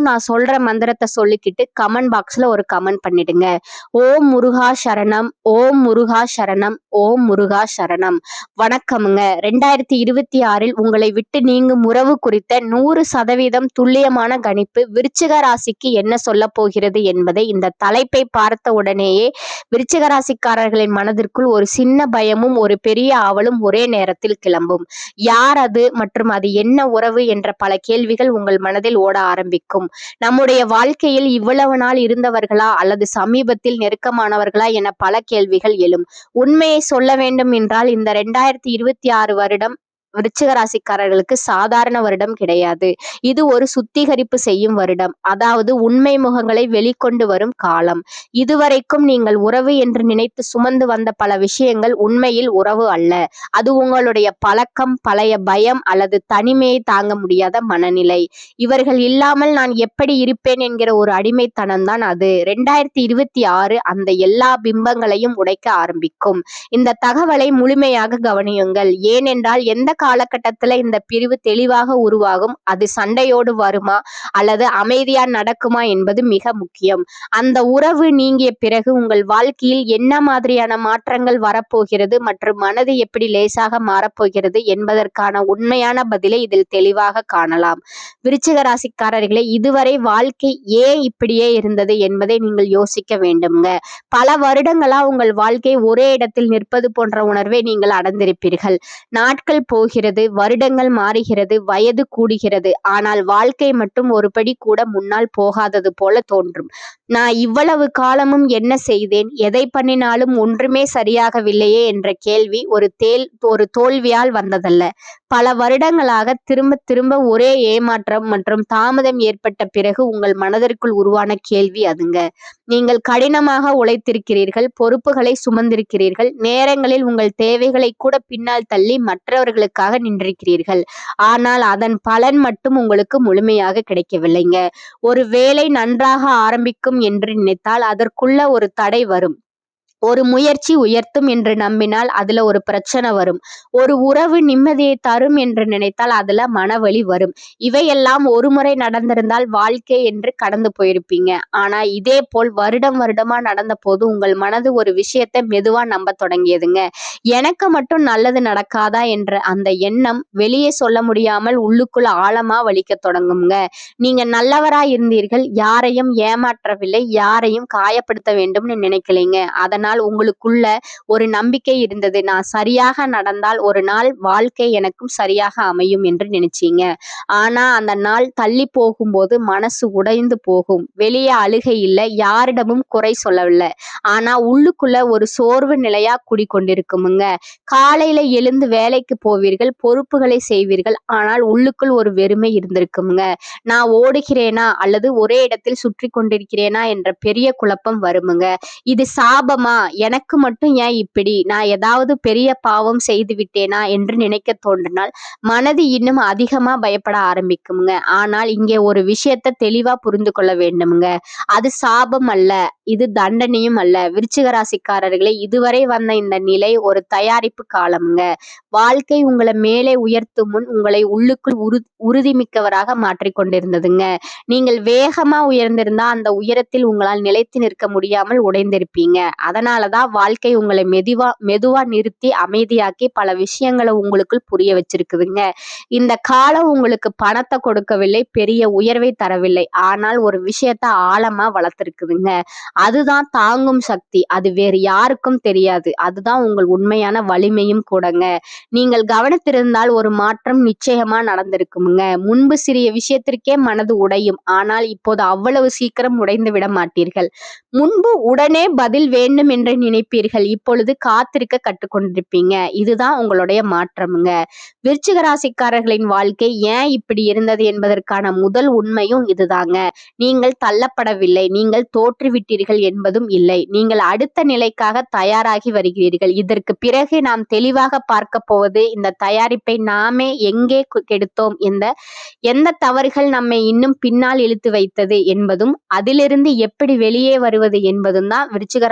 நான் சொல்ற மந்திரத்தை சொல்லிக்கிட்டு கமெண்ட் பாக்ஸ்ல ஒரு கமெண்ட் பண்ணிடுங்க. ஓம் முருகா சரணம் ஓம் முருகா சரணம் ஓம் முருகா சரணம். வணக்கமுங்க. ரெண்டாயிரத்தி இருபத்தி ஆறில் உங்களை விட்டு நீங்கும் உறவு குறித்த நூறு சதவீதம் துல்லியமான கணிப்பு விருச்சிக ராசிக்கு என்ன சொல்ல போகிறது என்பதை இந்த தலைப்பை பார்த்த உடனேயே விருச்சிக ராசிக்காரர்களின் மனதிற்குள் ஒரு சின்ன பயமும் ஒரு பெரிய ஆவலும் ஒரே நேரத்தில் கிளம்பும். யார் அது மற்றும் அது என்ன உறவு என்ற பல கேள்விகள் உங்கள் மனதில் ஓட ஆரம்பிக்கும். நம்முடைய வாழ்க்கையில் இவ்வளவு நாள் இருந்தவர்களா அல்லது சமீபத்தில் நெருக்கமானவர்களா என பல கேள்விகள் எழும். உண்மையை சொல்ல வேண்டும் என்றால் இந்த ரெண்டாயிரத்தி இருபத்தி ஆறு வருடம் விருச்சிக ராசிக்காரர்களுக்கு சாதாரண வருடம் கிடையாது. இது ஒரு சுத்திகரிப்பு செய்யும் வருடம். அதாவது உண்மை முகங்களை வெளிக்கொண்டு வரும் காலம். இதுவரைக்கும் நீங்கள் உறவு என்று நினைத்து சுமந்து வந்த பல விஷயங்கள் உண்மையில் உறவு அல்ல. அது உங்களுடைய பழக்கம் பழைய பயம் அல்லது தனிமையை தாங்க முடியாத மனநிலை. இவர்கள் இல்லாமல் நான் எப்படி இருப்பேன் என்கிற ஒரு அடிமைத்தனம் தான் அது. ரெண்டாயிரத்தி இருபத்தி ஆறு அந்த எல்லா பிம்பங்களையும் உடைக்க ஆரம்பிக்கும். இந்த தகவலை முழுமையாக கவனியுங்கள். ஏனென்றால் எந்த காலகட்டத்துல இந்த பிரிவு தெளிவாக உருவாகும். அது சண்டையோடு வருமா? அல்லது அமைதியா நடக்குமா என்பது மிக முக்கியம். அந்த உறவு நீங்கிய பிறகு உங்கள் வாழ்க்கையில் என்ன மாதிரியான மாற்றங்கள் வரப்போகிறது? மற்றும் மனது எப்படி லேசாக மாறப்போகிறது என்பதற்கான உண்மையான பதிலை இதில் தெளிவாக காணலாம். விருச்சிக ராசிக்காரர்களே இதுவரை வாழ்க்கை ஏன் இப்படியே இருந்தது என்பதை நீங்கள் யோசிக்க வேண்டும்ங்க. பல வருடங்களா உங்கள் வாழ்க்கை ஒரே இடத்தில் நிற்பது போன்ற உணர்வை நீங்கள் அடைந்திருப்பீர்கள். நாட்கள் போகிறது வருடங்கள் மாறுகிறது வயது கூடுகிறது. ஆனால் வாழ்க்கை மட்டும் ஒருபடி கூட முன்னால் போகாதது போல தோன்றும். நான் இவ்வளவு காலமும் என்ன செய்தேன்? எதை பண்ணினாலும் ஒன்றுமே சரியாகவில்லையே என்ற கேள்வி ஒரு தேல் ஒரு தோல்வியால் வந்ததல்ல. பல வருடங்களாக திரும்ப திரும்ப ஒரே ஏமாற்றம் மற்றும் தாமதம் ஏற்பட்ட பிறகு உங்கள் மனதிற்குள் உருவான கேள்வி அதுங்க. நீங்கள் கடினமாக உழைத்திருக்கிறீர்கள் பொறுப்புகளை சுமந்திருக்கிறீர்கள் நேரங்களில் உங்கள் தேவைகளை கூட பின்னால் தள்ளி மற்றவர்களுக்கு மற்றவர்களுக்காக நின்றிருக்கிறீர்கள். ஆனால் அதன் பலன் மட்டும் உங்களுக்கு முழுமையாக கிடைக்கவில்லைங்க. ஒரு வேலை நன்றாக ஆரம்பிக்கும் என்று நினைத்தால் அதற்குள்ள ஒரு தடை வரும். ஒரு முயற்சி உயர்த்தும் என்று நம்பினால் அதுல ஒரு பிரச்சனை வரும். ஒரு உறவு நிம்மதியை தரும் என்று நினைத்தால் அதுல மனவழி வரும். இவையெல்லாம் ஒரு முறை நடந்திருந்தால் வாழ்க்கை என்று கடந்து போயிருப்பீங்க. ஆனா இதே போல் வருடம் வருடமா நடந்த போது உங்கள் மனது ஒரு விஷயத்தை மெதுவா நம்ப தொடங்கியதுங்க. எனக்கு மட்டும் நல்லது நடக்காதா என்ற அந்த எண்ணம் வெளியே சொல்ல முடியாமல் உள்ளுக்குள்ள ஆழமா வலிக்க தொடங்குங்க. நீங்க நல்லவரா இருந்தீர்கள். யாரையும் ஏமாற்றவில்லை. யாரையும் காயப்படுத்த வேண்டும்னு நினைக்கலைங்க. அதனால் ஆனால் உங்களுக்குள்ள ஒரு நம்பிக்கை இருந்தது. நான் சரியாக நடந்தால் ஒரு நாள் வாழ்க்கை எனக்கும் சரியாக அமையும் என்று நினைச்சீங்க. ஆனா அந்த நாள் தள்ளி போகும்போது மனசு உடைந்து போகும். வெளியே அழுகை இல்லை யாரிடமும் குறை சொல்லவில்லை. ஆனா உள்ளுக்குள்ள ஒரு சோர்வு நிலையா குடிக்கொண்டிருக்குமுங்க. காலையில எழுந்து வேலைக்கு போவீர்கள் பொறுப்புகளை செய்வீர்கள் ஆனால் உள்ளுக்குள் ஒரு வெறுமை இருந்திருக்குமுங்க. நான் ஓடுகிறேனா அல்லது ஒரே இடத்தில் சுற்றி கொண்டிருக்கிறேனா என்ற பெரிய குழப்பம் வருமுங்க. இது சாபமா எனக்கு மட்டும் ஏன் இப்படி? நான் ஏதாவது பெரிய பாவம் செய்து விட்டேனா என்று நினைக்க தோன்றினால் மனது இன்னும் அதிகமா பயப்பட ஆரம்பிக்குங்க ஆனால் இங்கே ஒரு விஷயத்த தெளிவா புரிந்து கொள்ள வேண்டுமுங்க. அது சாபம் அல்ல இது தண்டனையும் அல்ல. விருச்சிக ராசிக்காரர்களே இதுவரை வந்த இந்த நிலை ஒரு தயாரிப்பு காலம்ங்க. வாழ்க்கை உங்களை மேலே உயர்த்தும் முன் உங்களை உள்ளுக்குள் உரு உறுதிமிக்கவராக மாற்றிக்கொண்டிருந்ததுங்க நீங்கள் வேகமா உயர்ந்திருந்தா அந்த உயரத்தில் உங்களால் நிலைத்து நிற்க முடியாமல் உடைந்திருப்பீங்க. அதனாலதான் வாழ்க்கை உங்களை மெதுவா மெதுவா நிறுத்தி அமைதியாக்கி பல விஷயங்களை உங்களுக்குள் புரிய வச்சிருக்குதுங்க. இந்த காலம் உங்களுக்கு பணத்தை கொடுக்கவில்லை பெரிய உயர்வை தரவில்லை. ஆனால் ஒரு விஷயத்த ஆழமா வளர்த்துருக்குதுங்க. அதுதான் தாங்கும் சக்தி. அது வேறு யாருக்கும் தெரியாது. அதுதான் உங்கள் உண்மையான வலிமையும் கூடங்க. நீங்கள் கவனித்திருந்தால் ஒரு மாற்றம் நிச்சயமா நடந்திருக்குமுங்க. முன்பு சிறிய விஷயத்திற்கே மனது உடையும். ஆனால் இப்போது அவ்வளவு சீக்கிரம் உடைந்து விட மாட்டீர்கள். முன்பு உடனே பதில் வேண்டும் என்று நினைப்பீர்கள். இப்பொழுது காத்திருக்க கற்றுக்கொண்டிருப்பீங்க. இதுதான் உங்களுடைய மாற்றமுங்க. விருச்சிக ராசிக்காரர்களின் வாழ்க்கை ஏன் இப்படி இருந்தது என்பதற்கான முதல் உண்மையும் இதுதாங்க. நீங்கள் தள்ளப்படவில்லை. நீங்கள் தோற்றுவிட்டீர்கள் என்பதும் இல்லை. நீங்கள் அடுத்த நிலைக்காக தயாராகி வருகிறீர்கள். இதற்கு பிறகு நாம் தெளிவாக பார்க்க போவது இந்த தயாரிப்பை நாமே எங்கே கெடுத்தோம்? இந்த எந்த தவறுகள் நம்மை இன்னும் பின்னால் இழுத்து வைத்தது என்பதும் அதிலிருந்து எப்படி வெளியே வருவது என்பதும் தான் விருச்சிக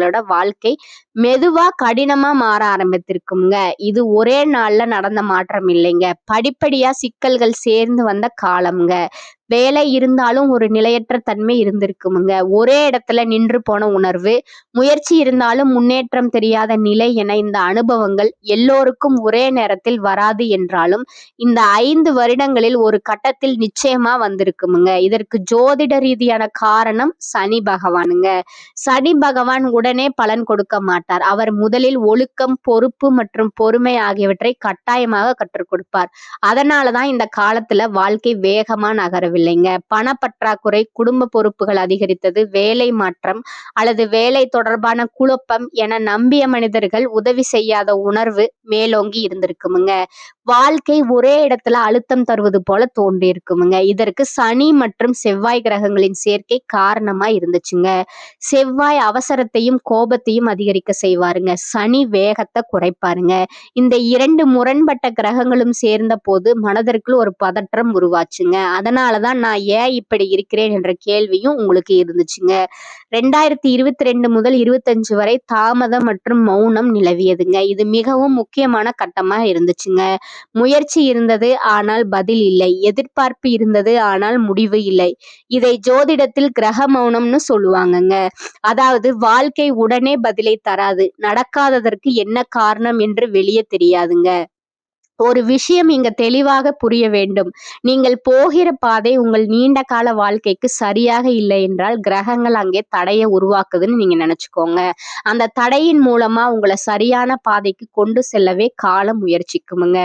ராசிக்காரர்களோட வாழ்க்கை மெதுவா கடினமா மாற ஆரம்பித்திருக்குங்க. இது ஒரே நாள்ல நடந்த மாற்றம் இல்லைங்க. படிப்படியா சிக்கல்கள் சேர்ந்து வந்த காலம்ங்க. வேலை இருந்தாலும் ஒரு நிலையற்ற தன்மை இருந்திருக்குமுங்க. ஒரே இடத்துல நின்று போன உணர்வு முயற்சி இருந்தாலும் முன்னேற்றம் தெரியாத நிலை என இந்த அனுபவங்கள் எல்லோருக்கும் ஒரே நேரத்தில் வராது என்றாலும் இந்த ஐந்து வருடங்களில் ஒரு கட்டத்தில் நிச்சயமா வந்திருக்குமுங்க. இதற்கு ஜோதிட ரீதியான காரணம் சனி பகவானுங்க. சனி பகவான் உடனே பலன் கொடுக்க மாட்டார். அவர் முதலில் ஒழுக்கம் பொறுப்பு மற்றும் பொறுமை ஆகியவற்றை கட்டாயமாக கற்றுக் கொடுப்பார். அதனாலதான் இந்த காலத்துல வாழ்க்கை வேகமா நகரவில்லைங்க பணப்பற்றாக்குறை குடும்ப பொறுப்புகள் அதிகரித்தது வேலை மாற்றம் அல்லது வேலை தொடர்பான குழப்பம் என நம்பிய மனிதர்கள் உதவி செய்யாத உணர்வு மேலோங்கி இருந்திருக்குமுங்க. வாழ்க்கை ஒரே இடத்துல அழுத்தம் தருவது போல தோன்றி இருக்குமுங்க இதற்கு சனி மற்றும் செவ்வாய் கிரகங்களின் சேர்க்கை காரணமா இருந்துச்சுங்க. செவ்வாய் அவசரத்தையும் கோபத்தையும் அதிகரிக்க செய்வாருங்க. சனி வேகத்தை குறைப்பாருங்க. இந்த இரண்டு முரண்பட்ட கிரகங்களும் சேர்ந்த போது மனதிற்குள் ஒரு பதற்றம் உருவாச்சுங்க. அதனாலதான் நான் ஏன் இப்படி இருக்கிறேன் என்ற கேள்வியும் உங்களுக்கு இருந்துச்சுங்க. ரெண்டாயிரத்தி இருபத்தி ரெண்டு முதல் இருபத்தஞ்சு வரை தாமதம் மற்றும் மௌனம் நிலவியதுங்க. இது மிகவும் முக்கியமான கட்டமா இருந்துச்சுங்க. முயற்சி இருந்தது ஆனால் பதில் இல்லை. எதிர்பார்ப்பு இருந்தது ஆனால் முடிவு இல்லை. இதை ஜோதிடத்தில் கிரக மௌனம்னு சொல்லுவாங்கங்க. அதாவது வாழ்க்கை உடனே பதிலை தராது. நடக்காததற்கு என்ன காரணம் என்று வெளியே தெரியாதுங்க. ஒரு விஷயம் இங்க தெளிவாக புரிய வேண்டும். நீங்கள் போகிற பாதை உங்கள் நீண்ட கால வாழ்க்கைக்கு சரியாக இல்லை என்றால் கிரகங்கள் அங்கே தடையை உருவாக்குதுன்னு நீங்க நினைச்சுக்கோங்க. அந்த தடையின் மூலமா உங்களை சரியான பாதைக்கு கொண்டு செல்லவே காலம் முயற்சிக்குமுங்க.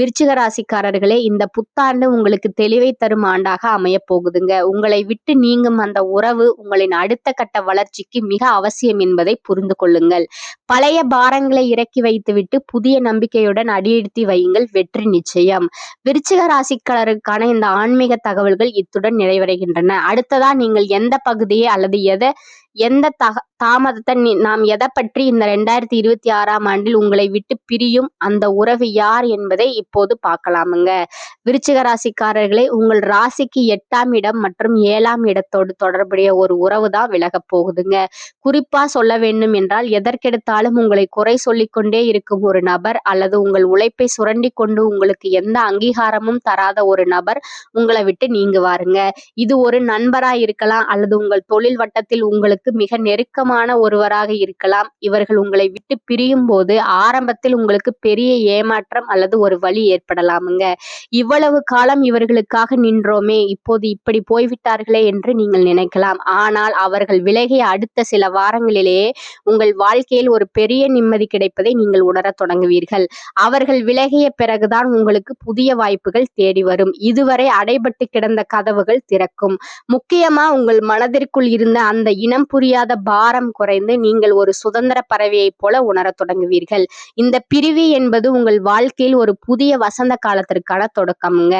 விருச்சிக ராசிக்காரர்களே இந்த புத்தாண்டு உங்களுக்கு தெளிவை தரும் ஆண்டாக அமைய போகுதுங்க. உங்களை விட்டு நீங்கும் அந்த உறவு உங்களின் அடுத்த கட்ட வளர்ச்சிக்கு மிக அவசியம் என்பதை புரிந்து கொள்ளுங்கள். பழைய பாரங்களை இறக்கி வைத்துவிட்டு புதிய நம்பிக்கையுடன் அடியெடுத்து வையுங்கள். வெற்றி நிச்சயம். விருச்சிக ராசிக்காரருக்கான இந்த ஆன்மீக தகவல்கள் இத்துடன் நிறைவடைகின்றன. அடுத்ததா நீங்கள் எந்த பகுதியை அல்லது எதை எந்த தக தாமதத்தை நீ- நாம் எதை பற்றி இந்த ரெண்டாயிரத்தி இருபத்தி ஆறாம் ஆண்டில் உங்களை விட்டு பிரியும் அந்த உறவு யார் என்பதை இப்போது பார்க்கலாமுங்க. விருச்சிக ராசிக்காரர்களே உங்கள் ராசிக்கு எட்டாம் இடம் மற்றும் ஏழாம் இடத்தோடு தொடர்புடைய ஒரு உறவு தான் விலகப் போகுதுங்க. குறிப்பா சொல்ல வேண்டும் என்றால் எதற்கெடுத்தாலும் உங்களை குறை சொல்லிக்கொண்டே இருக்கும் ஒரு நபர் அல்லது உங்கள் உழைப்பை சுரண்டி கொண்டு உங்களுக்கு எந்த அங்கீகாரமும் தராத ஒரு நபர் உங்களை விட்டு நீங்குவாருங்க. இது ஒரு நண்பராய் இருக்கலாம் அல்லது உங்கள் தொழில் வட்டத்தில் உங்களுக்கு மிக நெருக்கமான ஒருவராக இருக்கலாம். இவர்கள் உங்களை விட்டு பிரியும் போது ஆரம்பத்தில் உங்களுக்கு பெரிய ஏமாற்றம் அல்லது ஒரு வழி ஏற்படலாமுங்க. இவ்வளவு காலம் இவர்களுக்காக நின்றோமே இப்போது இப்படி போய்விட்டார்களே என்று நீங்கள் நினைக்கலாம். ஆனால் அவர்கள் விலகிய அடுத்த சில வாரங்களிலேயே உங்கள் வாழ்க்கையில் ஒரு பெரிய நிம்மதி கிடைப்பதை நீங்கள் உணரத் தொடங்குவீர்கள். அவர்கள் விலகிய பிறகுதான் உங்களுக்கு புதிய வாய்ப்புகள் தேடி வரும். இதுவரை அடைபட்டு கிடந்த கதவுகள் திறக்கும். முக்கியமா உங்கள் மனதிற்குள் இருந்த அந்த இனம் புரியாத பாரம் குறைந்து நீங்கள் ஒரு சுதந்திர பறவையைப் போல உணரத் தொடங்குவீர்கள். இந்த பிரிவு என்பது உங்கள் வாழ்க்கையில் ஒரு புதிய வசந்த காலத்திற்கான தொடக்கம்ங்க.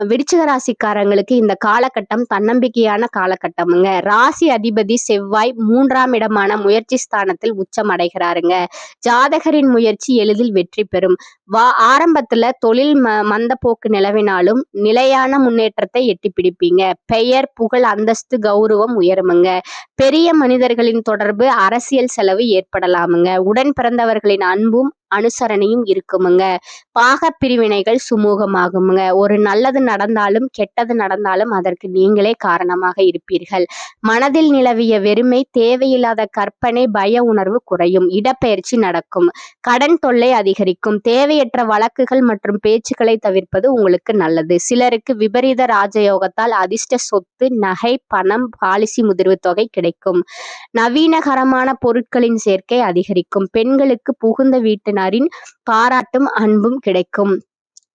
விருச்சிக ராசிக்காரங்களுக்கு இந்த காலகட்டம் தன்னம்பிக்கையான காலகட்டமுங்க. ராசி அதிபதி செவ்வாய் மூன்றாம் இடமான முயற்சி ஸ்தானத்தில் உச்சம் அடைகிறாருங்க. ஜாதகரின் முயற்சி எளிதில் வெற்றி பெறும். வா ஆரம்பத்துல தொழில் ம மந்த போக்கு நிலவினாலும் நிலையான முன்னேற்றத்தை எட்டி பிடிப்பீங்க. பெயர் புகழ் அந்தஸ்து கௌரவம் உயருமுங்க. பெரிய மனிதர்களின் தொடர்பு அரசியல் செலவு ஏற்படலாமுங்க. உடன் பிறந்தவர்களின் அன்பும் அனுசரணையும் இருக்குமுங்க. பாக பிரிவினைகள் சுமூகமாகுமுங்க. ஒரு நல்லது நடந்தாலும் கெட்டது நடந்தாலும் அதற்கு நீங்களே காரணமாக இருப்பீர்கள். மனதில் நிலவிய வெறுமை தேவையில்லாத கற்பனை பய உணர்வு குறையும். இடப்பெயர்ச்சி நடக்கும். கடன் தொல்லை அதிகரிக்கும். தேவையற்ற வழக்குகள் மற்றும் பேச்சுக்களை தவிர்ப்பது உங்களுக்கு நல்லது. சிலருக்கு விபரீத ராஜயோகத்தால் அதிர்ஷ்ட சொத்து நகை பணம் பாலிசி முதிர்வு தொகை கிடைக்கும். நவீனகரமான பொருட்களின் சேர்க்கை அதிகரிக்கும். பெண்களுக்கு புகுந்த வீட்டினரின் பாராட்டும் அன்பும் கிடைக்கும்.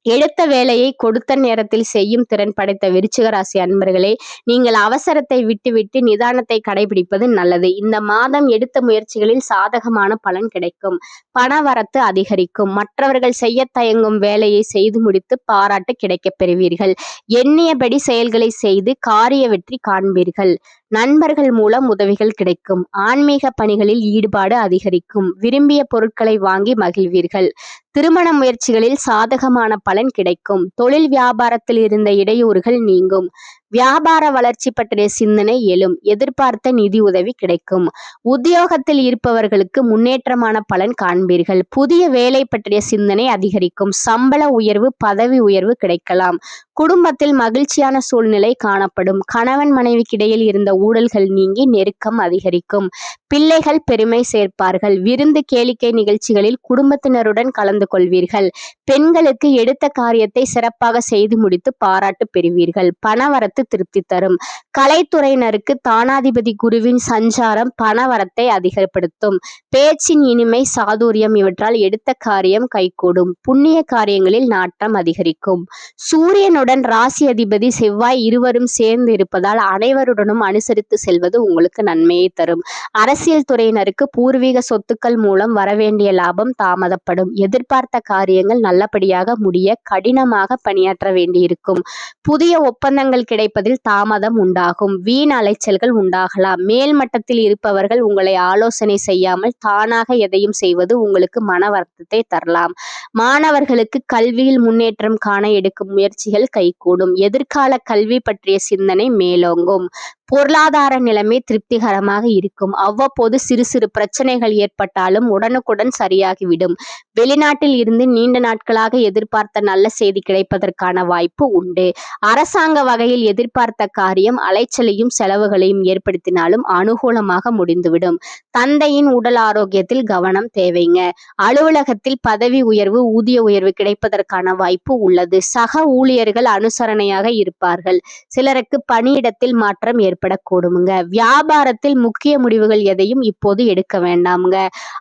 எடுத்த வேலையை கொடுத்த நேரத்தில் செய்யும் திறன் படைத்த விருச்சிக ராசி அன்பர்களே நீங்கள் அவசரத்தை விட்டுவிட்டு நிதானத்தை கடைபிடிப்பது நல்லது. இந்த மாதம் எடுத்த முயற்சிகளில் சாதகமான பலன் கிடைக்கும். பணவரத்து அதிகரிக்கும். மற்றவர்கள் செய்ய தயங்கும் வேலையை செய்து முடித்து பாராட்டு கிடைக்கப் பெறுவீர்கள். எண்ணியபடி செயல்களை செய்து காரிய வெற்றி காண்பீர்கள். நண்பர்கள் மூலம் உதவிகள் கிடைக்கும். ஆன்மீக பணிகளில் ஈடுபாடு அதிகரிக்கும். விரும்பிய பொருட்களை வாங்கி மகிழ்வீர்கள். திருமண முயற்சிகளில் சாதகமான பலன் கிடைக்கும். தொழில் வியாபாரத்தில் இருந்த இடையூறுகள் நீங்கும். வியாபார வளர்ச்சி பற்றிய சிந்தனை எழும் எதிர்பார்த்த நிதி உதவி கிடைக்கும். உத்தியோகத்தில் இருப்பவர்களுக்கு முன்னேற்றமான பலன் காண்பீர்கள். புதிய வேலை பற்றிய சிந்தனை அதிகரிக்கும். சம்பள உயர்வு பதவி உயர்வு கிடைக்கலாம். குடும்பத்தில் மகிழ்ச்சியான சூழ்நிலை காணப்படும். கணவன் மனைவிக்கிடையில் இருந்த ஊழல்கள் நீங்கி நெருக்கம் அதிகரிக்கும். பிள்ளைகள் பெருமை சேர்ப்பார்கள். விருந்து கேளிக்கை நிகழ்ச்சிகளில் குடும்பத்தினருடன் கலந்து கொள்வீர்கள். பெண்களுக்கு எடுத்த காரியத்தை சிறப்பாக செய்து முடித்து பாராட்டு பெறுவீர்கள். பணவரத்து திருப்தி தரும். கலைத்துறையினருக்கு தானாதிபதி குருவின் சஞ்சாரம் பணவரத்தை அதிகப்படுத்தும். பேச்சின் இனிமை சாதுரியம் இவற்றால் எடுத்த காரியம் கைகூடும். புண்ணிய காரியங்களில் நாட்டம் அதிகரிக்கும். சூரியனுடன் ராசி அதிபதி செவ்வாய் இருவரும் சேர்ந்து இருப்பதால் அனைவருடனும் அனுசரித்து செல்வது உங்களுக்கு நன்மையை தரும். அரசியல் துறையினருக்கு பூர்வீக சொத்துக்கள் மூலம் வரவேண்டிய லாபம் தாமதப்படும். எதிர்பார்த்த காரியங்கள் நல்லபடியாக முடிய கடினமாக பணியாற்ற வேண்டியிருக்கும். புதிய ஒப்பந்தங்கள் கிடைப்பதில் தாமதம் உண்டாகும். வீண் அலைச்சல்கள் உண்டாகலாம். மேல் மட்டத்தில் இருப்பவர்கள் உங்களை ஆலோசனை செய்யாமல் தானாக எதையும் செய்வது உங்களுக்கு மன வருத்தத்தை தரலாம். மாணவர்களுக்கு கல்வியில் முன்னேற்றம் காண எடுக்கும் முயற்சிகள் கைகூடும். எதிர்கால கல்வி பற்றிய சிந்தனை மேலோங்கும். பொருளாதார நிலைமை திருப்திகரமாக இருக்கும். அவ்வப்போது சிறு சிறு பிரச்சனைகள் ஏற்பட்டாலும் உடனுக்குடன் சரியாகிவிடும். வெளிநாட்டில் இருந்து நீண்ட நாட்களாக எதிர்பார்த்த நல்ல செய்தி கிடைப்பதற்கான வாய்ப்பு உண்டு. அரசாங்க வகையில் எதிர்பார்த்த காரியம் அலைச்சலையும் செலவுகளையும் ஏற்படுத்தினாலும் அனுகூலமாக முடிந்துவிடும். தந்தையின் உடல் ஆரோக்கியத்தில் கவனம் தேவைங்க. அலுவலகத்தில் பதவி உயர்வு ஊதிய உயர்வு கிடைப்பதற்கான வாய்ப்பு உள்ளது. சக ஊழியர்கள் அனுசரணையாக இருப்பார்கள். சிலருக்கு பணியிடத்தில் மாற்றம் ஏற்படக்கூடுமுங்க. வியாபாரத்தில் முக்கிய முடிவுகள் எதையும் இப்போது எடுக்க வேண்டாமுங்க.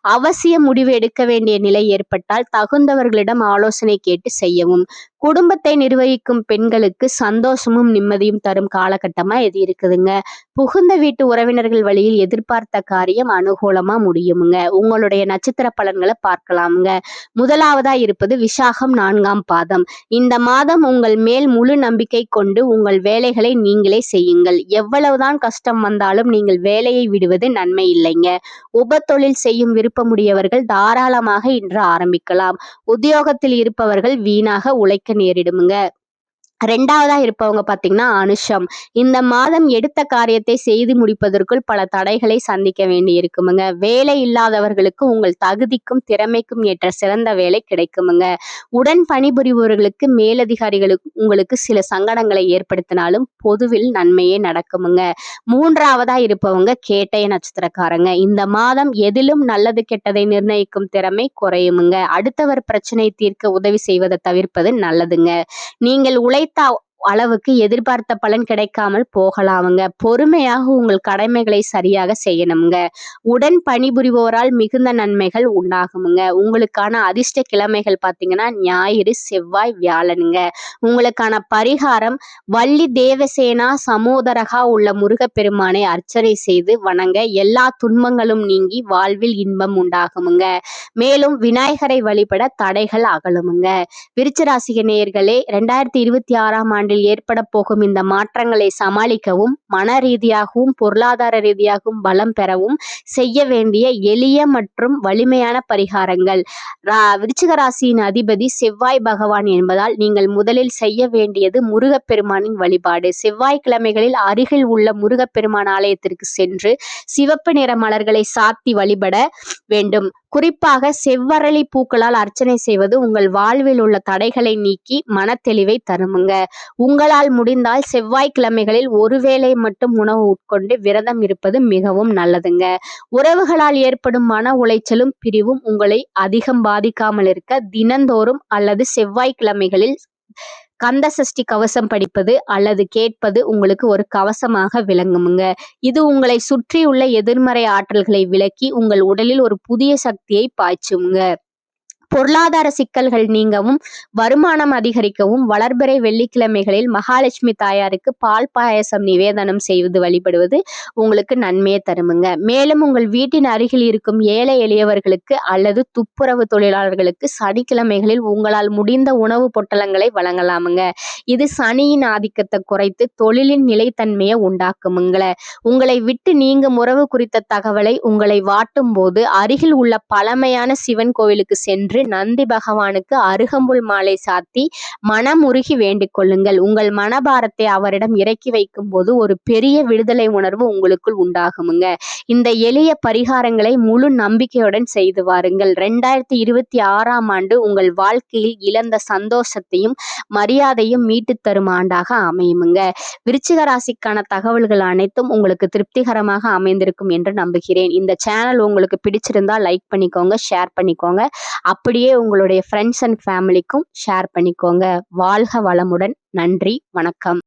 அவசிய முடிவு எடுக்க வேண்டிய நிலை ஏற்பட்டால் தகுந்தவர்களிடம் ஆலோசனை கேட்டு செய்யவும். குடும்பத்தை நிர்வகிக்கும் பெண்களுக்கு சந்தோஷமும் நிம்மதியும் தரும் காலகட்டமா இது இருக்குதுங்க. புகுந்த வீட்டு உறவினர்கள் வழியில் எதிர்பார்த்த காரியம் அனுகூலமா முடியுமுங்க. உங்களுடைய நட்சத்திர பலன்களை பார்க்கலாமுங்க. முதலாவதா இருப்பது விசாகம் நான்காம் பாதம். இந்த மாதம் உங்கள் மேல் முழு நம்பிக்கை கொண்டு உங்கள் வேலைகளை நீங்களே செய்யுங்கள். எவ்வளவுதான் கஷ்டம் வந்தாலும் நீங்கள் வேலையை விடுவது நன்மை இல்லைங்க. உபத்தொழில் செய்யும் விருப்பமுடையவர்கள் தாராளமாக இன்று ஆரம்பிக்கலாம். உத்தியோகத்தில் இருப்பவர்கள் வீணாக உழைக்க நேரிடுமுங்க. ரெண்டாவதா இருப்பவங்க பார்த்தீங்கன்னா அனுஷம். இந்த மாதம் எடுத்த காரியத்தை செய்து முடிப்பதற்குள் பல தடைகளை சந்திக்க வேண்டி இருக்குமுங்க வேலை இல்லாதவர்களுக்கு உங்கள் தகுதிக்கும் திறமைக்கும் ஏற்ற சிறந்த வேலை கிடைக்குமுங்க. உடன் பணிபுரிபவர்களுக்கு மேலதிகாரிகளுக்கு உங்களுக்கு சில சங்கடங்களை ஏற்படுத்தினாலும் பொதுவில் நன்மையே நடக்குமுங்க. மூன்றாவதா இருப்பவங்க கேட்டய நட்சத்திரக்காரங்க. இந்த மாதம் எதிலும் நல்லது கெட்டதை நிர்ணயிக்கும் திறமை குறையுமுங்க. அடுத்தவர் பிரச்சனை தீர்க்க உதவி செய்வதை தவிர்ப்பது நல்லதுங்க. நீங்கள் உழைத்த 到 அளவுக்கு எதிர்பார்த்த பலன் கிடைக்காமல் போகலாமுங்க. பொறுமையாக உங்கள் கடமைகளை சரியாக செய்யணுங்க உடன் பணிபுரிவோரால் மிகுந்த நன்மைகள் உண்டாகுமுங்க. உங்களுக்கான அதிர்ஷ்ட கிழமைகள் பார்த்தீங்கன்னா ஞாயிறு செவ்வாய் வியாழனுங்க. உங்களுக்கான பரிகாரம் வள்ளி தேவசேனா சமோதரகா உள்ள முருகப்பெருமானை அர்ச்சனை செய்து வணங்க எல்லா துன்பங்களும் நீங்கி வாழ்வில் இன்பம் உண்டாகுமுங்க. மேலும் விநாயகரை வழிபட தடைகள் அகலுமுங்க. விருச்சராசிக நேயர்களே ரெண்டாயிரத்தி இருபத்தி ஆறாம் ஆண்டு ஆண்டில் ஏற்பட போகும் இந்த மாற்றங்களை சமாளிக்கவும் மன ரீதியாகவும் பொருளாதார ரீதியாகவும் பலம் பெறவும் செய்ய வேண்டிய எளிய மற்றும் வலிமையான பரிகாரங்கள். விருச்சிக ராசியின் அதிபதி செவ்வாய் பகவான் என்பதால் நீங்கள் முதலில் செய்ய வேண்டியது முருகப்பெருமானின் வழிபாடு. செவ்வாய்க்கிழமைகளில் அருகில் உள்ள முருகப்பெருமான் ஆலயத்திற்கு சென்று சிவப்பு நிற மலர்களை சாத்தி வழிபட வேண்டும். குறிப்பாக செவ்வரளி பூக்களால் அர்ச்சனை செய்வது உங்கள் வாழ்வில் உள்ள தடைகளை நீக்கி மனத்தெளிவை தருமுங்க. உங்களால் முடிந்தால் செவ்வாய்க்கிழமைகளில் ஒருவேளை மட்டும் உணவு உட்கொண்டு விரதம் இருப்பது மிகவும் நல்லதுங்க. உறவுகளால் ஏற்படும் மன உளைச்சலும் பிரிவும் உங்களை அதிகம் பாதிக்காமல் இருக்க தினந்தோறும் அல்லது செவ்வாய்க்கிழமைகளில் கந்த சஷ்டி கவசம் படிப்பது அல்லது கேட்பது உங்களுக்கு ஒரு கவசமாக விளங்குமுங்க. இது உங்களை சுற்றியுள்ள எதிர்மறை ஆற்றல்களை விலக்கி உங்கள் உடலில் ஒரு புதிய சக்தியை பாய்ச்சுங்க பொருளாதார சிக்கல்கள் நீங்கவும் வருமானம் அதிகரிக்கவும் வளர்பிறை வெள்ளிக்கிழமைகளில் மகாலட்சுமி தாயாருக்கு பால் பாயசம் நிவேதனம் செய்வது வழிபடுவது உங்களுக்கு நன்மையை தருமுங்க. மேலும் உங்கள் வீட்டின் அருகில் இருக்கும் ஏழை எளியவர்களுக்கு அல்லது துப்புரவு தொழிலாளர்களுக்கு சனிக்கிழமைகளில் உங்களால் முடிந்த உணவு பொட்டலங்களை வழங்கலாமுங்க. இது சனியின் ஆதிக்கத்தை குறைத்து தொழிலின் நிலைத்தன்மையை உண்டாக்குமுங்கள. உங்களை விட்டு நீங்கும் உறவு குறித்த தகவலை உங்களை வாட்டும் போது அருகில் உள்ள பழமையான சிவன் கோவிலுக்கு சென்று நந்தி பகவானுக்கு அருகம்புல் மாலை சாத்தி மனமுருகி வேண்டிக் கொள்ளுங்கள். உங்கள் மனபாரத்தை அவரிடம் இறக்கி வைக்கும் போது ஒரு பெரிய விடுதலை உணர்வு உங்களுக்குள் உண்டாகுமுங்க. இந்த எளிய பரிகாரங்களை முழு நம்பிக்கையுடன் செய்து வாருங்கள். ரெண்டாயிரத்தி இருபத்தி ஆறாம் ஆண்டு உங்கள் வாழ்க்கையில் இழந்த சந்தோஷத்தையும் மரியாதையும் மீட்டு தரும் ஆண்டாக அமையுமுங்க. விருச்சிக ராசிக்கான தகவல்கள் அனைத்தும் உங்களுக்கு திருப்திகரமாக அமைந்திருக்கும் என்று நம்புகிறேன். இந்த சேனல் உங்களுக்கு பிடிச்சிருந்தா லைக் பண்ணிக்கோங்க ஷேர் பண்ணிக்கோங்க. அப்படியே உங்களுடைய ஃப்ரெண்ட்ஸ் அண்ட் ஃபேமிலிக்கும் ஷேர் பண்ணிக்கோங்க. வாழ்க வளமுடன். நன்றி. வணக்கம்.